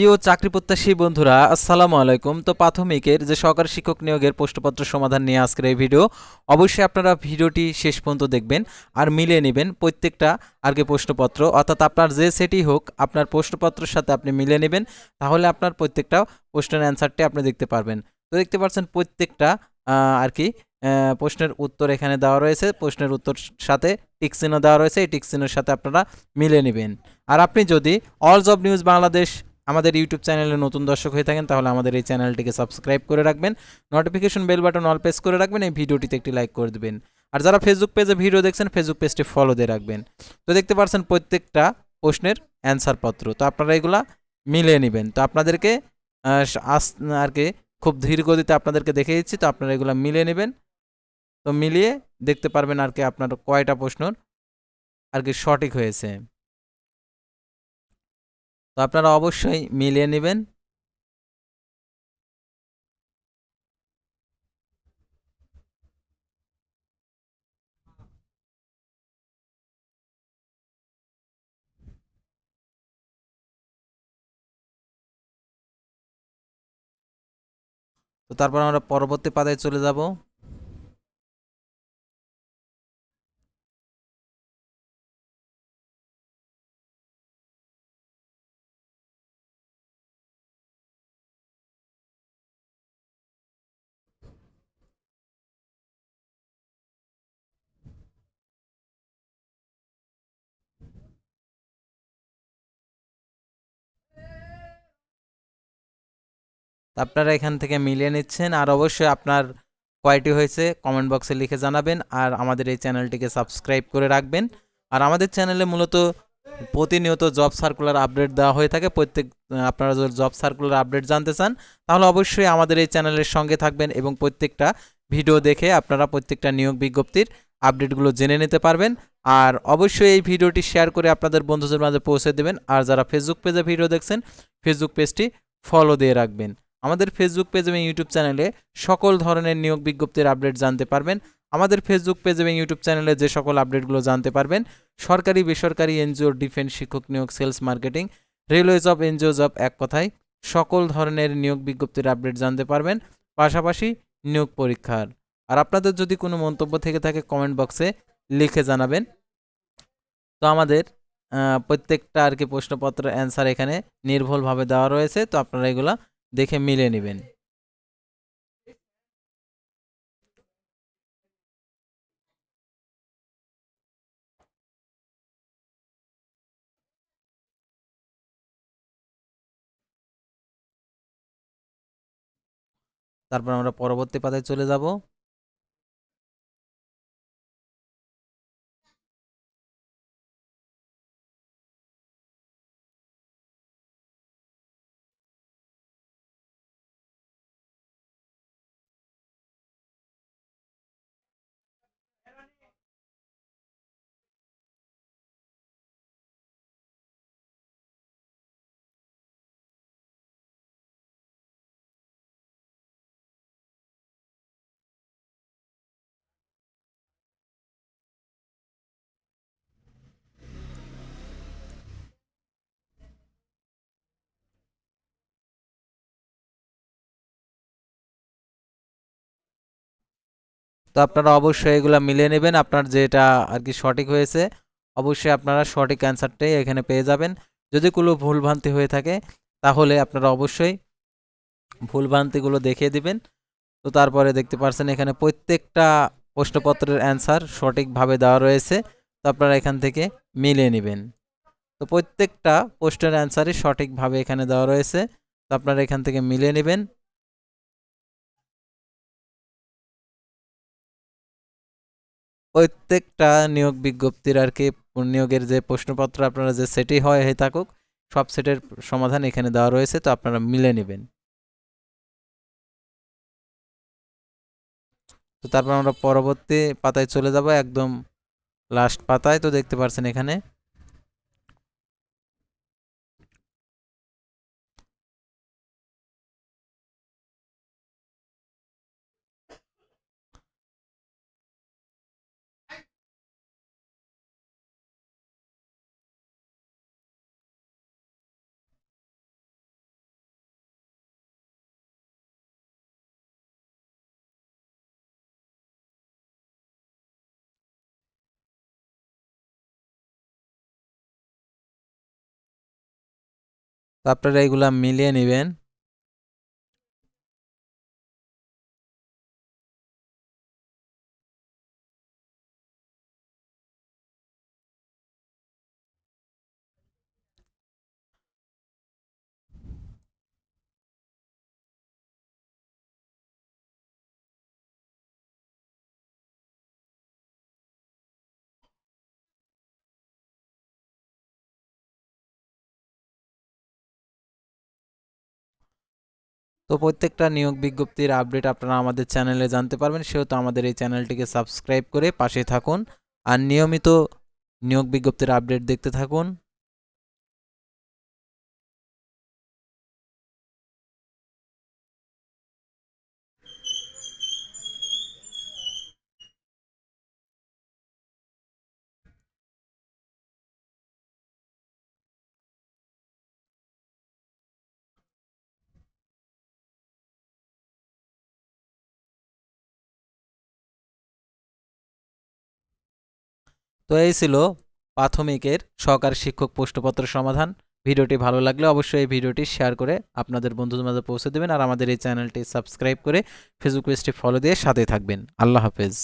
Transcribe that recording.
প্রিয় চাকরি প্রত্যাশী বন্ধুরা, আসসালামু আলাইকুম। তো প্রাথমিকের যে সহকারী শিক্ষক নিয়োগের প্রশ্নপত্র সমাধান নিয়ে আজকের এই ভিডিও, অবশ্যই আপনারা ভিডিওটি শেষ পর্যন্ত দেখবেন আর মিলিয়ে নেবেন প্রত্যেকটা আর কি প্রশ্নপত্র। অর্থাৎ আপনার যে সেটি হোক, আপনার প্রশ্নপত্রের সাথে আপনি মিলিয়ে নেবেন, তাহলে আপনার প্রত্যেকটা প্রশ্নের অ্যান্সারটি আপনি দেখতে পারবেন। তো দেখতে পাচ্ছেন প্রত্যেকটা আর কি প্রশ্নের উত্তর এখানে দেওয়া রয়েছে। প্রশ্নের উত্তর সাথে টিক চিহ্ন দেওয়া রয়েছে। এই টিক চিহ্নের সাথে আপনারা মিলে নেবেন। আর আপনি যদি অল জব নিউজ বাংলাদেশ আমাদের ইউটিউব চ্যানেলে নতুন দর্শক হয়ে থাকেন, তাহলে আমাদের এই চ্যানেলটিকে সাবস্ক্রাইব করে রাখবেন। Notification bell button all press করে রাখবেন, এই ভিডিওটিতে একটি লাইক করে দেবেন। আর যারা ফেসবুক পেজে ভিডিও দেখছেন ফেসবুক পেজটি ফলো দিয়ে রাখবেন। তো দেখতে পাচ্ছেন প্রত্যেকটা প্রশ্নের অ্যান্সার পত্র। তো আপনারা এগুলা মিলিয়ে নেবেন। তো আপনাদেরকে আস- আর কি, খুব ধীর গতিতে আপনাদেরকে দেখে দিচ্ছি। তো আপনারা এগুলা মিলিয়ে নেবেন। তো মিলিয়ে দেখতে পারবেন আর কি আপনার কয়টা প্রশ্নর আর কি সঠিক হয়েছে। আপনারা অবশ্যই মিলিয়ে নেবেন। তো তারপর আমরা পরবর্তী পাতায় চলে যাব। আপনারা এখান থেকে মিলিয়ে নিচ্ছেন। আর অবশ্যই আপনার কয়টি হয়েছে কমেন্ট বক্সে লিখে জানাবেন আর আমাদের এই চ্যানেলটিকে সাবস্ক্রাইব করে রাখবেন। আর আমাদের চ্যানেলে মূলত প্রতিনিয়ত জব সার্কুলার আপডেট দেওয়া হয়ে থাকে। প্রত্যেক, আপনারা যদি জব সার্কুলার আপডেট জানতে চান, তাহলে অবশ্যই আমাদের এই চ্যানেলের সঙ্গে থাকবেন এবং প্রত্যেকটা ভিডিও দেখে আপনারা প্রত্যেকটা নিয়োগ বিজ্ঞপ্তির আপডেটগুলো জেনে নিতে পারবেন। আর অবশ্যই এই ভিডিওটি শেয়ার করে আপনাদের বন্ধুদের মাঝে পৌঁছে দেবেন। আর যারা ফেসবুক পেজে ভিডিও দেখছেন ফেসবুক পেজটি ফলো দিয়ে রাখবেন। আমাদের ফেসবুক পেজ এবং ইউটিউব চ্যানেলে সকল ধরনের নিয়োগ বিজ্ঞপ্তির আপডেট জানতে পারবেন। আমাদের ফেসবুক পেজ এবং ইউটিউব চ্যানেলে যে সকল আপডেটগুলো জানতে পারবেন, সরকারি, বেসরকারি, এনজিও ডিফেন্স শিক্ষক নিয়োগ sales marketing railway job NGO job এক কথায় সকল ধরনের নিয়োগ বিজ্ঞপ্তির আপডেট জানতে পারবেন, পাশাপাশি নিয়োগ পরীক্ষার। আর আপনাদের যদি কোনো মন্তব্য থেকে থাকে কমেন্ট বক্সে লিখে জানাবেন। তো আমাদের প্রত্যেকটা আর কি প্রশ্নপত্রের অ্যান্সার এখানে নির্ভুলভাবে দেওয়া রয়েছে। তো আপনারা এগুলা দেখে মিলে নেবেন। তারপর আমরা পরবর্তী পাতায় চলে যাব। তো আপনারা অবশ্যই এগুলা মিলিয়ে নেবেন। আপনার যেটা আর কি সঠিক হয়েছে, অবশ্যই আপনারা সঠিক অ্যান্সারটাই এখানে পেয়ে যাবেন। যদি কোনো ভুলভ্রান্তি হয়ে থাকে, তাহলে আপনারা অবশ্যই ভুলভ্রান্তিগুলো দেখিয়ে দিবেন। তো তারপরে দেখতে পাচ্ছেন এখানে প্রত্যেকটা প্রশ্নপত্রের অ্যান্সার সঠিকভাবে দেওয়া রয়েছে। তো আপনারা এখান থেকে মিলিয়ে নেবেন। তো প্রত্যেকটা প্রশ্নের অ্যান্সারই সঠিকভাবে এখানে দেওয়া রয়েছে। তো আপনারা এখান থেকে মিলিয়ে নেবেন। প্রত্যেকটা নিয়োগ বিজ্ঞপ্তির আর কি নিয়োগের যে প্রশ্নপত্র আপনারা যে সেটি হয় হয়ে থাকুক, সব সেটের সমাধান এখানে দেওয়া রয়েছে, তো আপনারা মিলে নেবেন। তো তারপর আমরা পরবর্তী পাতায় চলে যাব, একদম লাস্ট পাতায়, তো দেখতে পারছেন এখানে। তো আপনারা এগুলা মিলিয়ে নেবেন। তো প্রত্যেকটা নিয়োগ বিজ্ঞপ্তির আপডেট আপনারা আমাদের চ্যানেলে জানতে পারবেন। সেহেতু আমাদের এই চ্যানেলটিকে সাবস্ক্রাইব করে পাশে থাকুন। আর নিয়মিত নিয়োগ বিজ্ঞপ্তির আপডেট দেখতে থাকুন। তো এই ছিল প্রাথমিকের সহকার শিক্ষক প্রশ্নপত্র সমাধান। ভিডিওটি ভালো লাগলে অবশ্যই এই ভিডিওটি শেয়ার করে আপনাদের বন্ধুদের মাঝে পৌঁছে দেবেন আর আমাদের এই চ্যানেলটি সাবস্ক্রাইব করে ফেসবুক পেজটি ফলো দিয়ে সাথে থাকবেন। আল্লাহ হাফেজ।